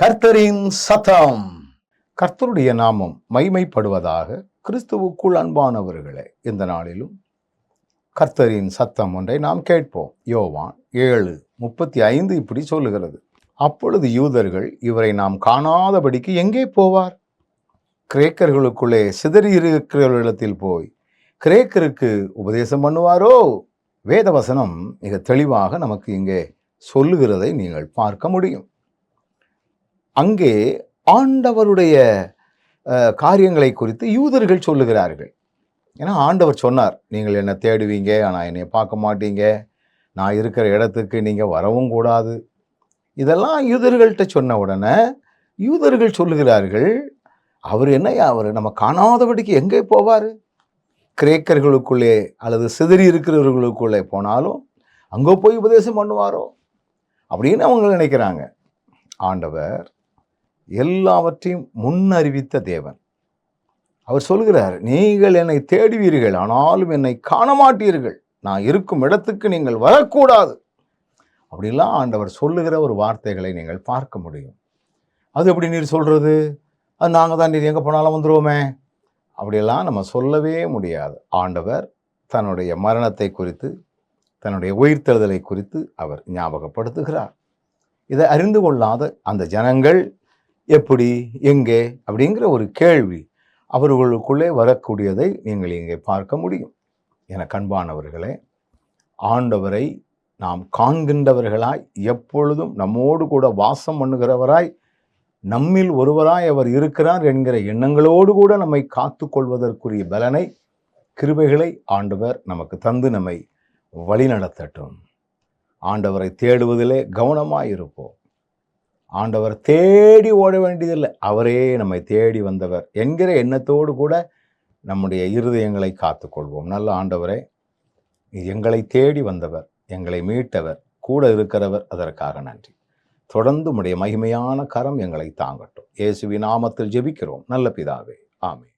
கர்த்தரின் சத்தம். கர்த்தருடைய நாமம் மைமைப்படுவதாக கிறிஸ்துவுக்குள் அன்பானவர்களே இந்த நாளிலும் கர்த்தரின் சத்தம் ஒன்றை நாம் கேட்போம். யோவான் ஏழு முப்பத்தி ஐந்து இப்படி சொல்லுகிறது. அப்பொழுது யூதர்கள் இவரை நாம் காணாதபடிக்கு எங்கே போவார்? கிரேக்கர்களுக்குள்ளே சிதறியிருக்கிறவர்களிடத்தில் போய் கிரேக்கருக்கு உபதேசம் பண்ணுவாரோ? வேதவசனம் மிக தெளிவாக நமக்கு இங்கே சொல்லுகிறதை நீங்கள் பார்க்க முடியும். அங்கே ஆண்டவருடைய காரியங்களை குறித்து யூதர்கள் சொல்லுகிறார்கள். ஏன்னா ஆண்டவர் சொன்னார் நீங்கள் என்னை தேடுவீங்க ஆனால் என்னை பார்க்க மாட்டீங்க. நான் இருக்கிற இடத்துக்கு நீங்கள் வரவும் கூடாது. இதெல்லாம் யூதர்கள்ட்ட சொன்ன உடனே யூதர்கள் சொல்லுகிறார்கள் அவர் என்னையா? அவர் நம்ம காணாதபடிக்கு எங்கே போவார்? கிரேக்கர்களுக்குள்ளே அல்லது சிதறி இருக்கிறவர்களுக்குள்ளே போனாலும் அங்கே போய் உபதேசம் பண்ணுவாரோ? அப்படின்னு அவங்க நினைக்கிறாங்க. ஆண்டவர் எல்லாவற்றையும் முன்னறிவித்த தேவன். அவர் சொல்கிறார் நீங்கள் என்னை தேடுவீர்கள் ஆனாலும் என்னை காண மாட்டீர்கள் நான் இருக்கும் இடத்துக்கு நீங்கள் வரக்கூடாது. அப்படிலாம் ஆண்டவர் சொல்லுகிற ஒரு வார்த்தைகளை நீங்கள் பார்க்க முடியும். அது எப்படி நீர் சொல்கிறது அது நாங்கள் தான் நீர் எங்கே போனாலும் வந்துடுவோமே அப்படியெல்லாம் நம்ம சொல்லவே முடியாது. ஆண்டவர் தன்னுடைய மரணத்தை குறித்து தன்னுடைய உயிர்த்தெழுதலை குறித்து அவர் ஞாபகப்படுத்துகிறார். இதை அறிந்து கொள்ளாத அந்த ஜனங்கள் எப்படி எங்கே அப்படிங்கிற ஒரு கேள்வி அவர்களுக்குள்ளே வரக்கூடியதை நீங்கள் இங்கே பார்க்க முடியும். என கண்பானவர்களே ஆண்டவரை நாம் காண்கின்றவர்களாய் எப்பொழுதும் நம்மோடு கூட வாசம் பண்ணுகிறவராய் நம்மில் ஒருவராய் அவர் இருக்கிறார் என்கிற எண்ணங்களோடு கூட நம்மை காத்து கொள்வதற்குரிய பலனை கிருபைகளை ஆண்டவர் நமக்கு தந்து நம்மை வழிநடத்தட்டும். ஆண்டவரை தேடுவதிலே கவனமாக இருப்போம் ஆண்டவர் தேடி ஓட வேண்டியதில்லை. அவரே நம்மை தேடி வந்தவர் என்கிற எண்ணத்தோடு கூட நம்முடைய இருதயங்களை காத்துக்கொள்வோம். நல்ல ஆண்டவரே எங்களை தேடி வந்தவர் எங்களை மீட்டவர் கூட இருக்கிறவர் அதற்காக நன்றி. தொடர்ந்து உடைய மகிமையான கரம் எங்களை தாங்கட்டும். இயேசுவி நாமத்தில் ஜெபிக்கிறோம். நல்ல பிதாவே ஆமே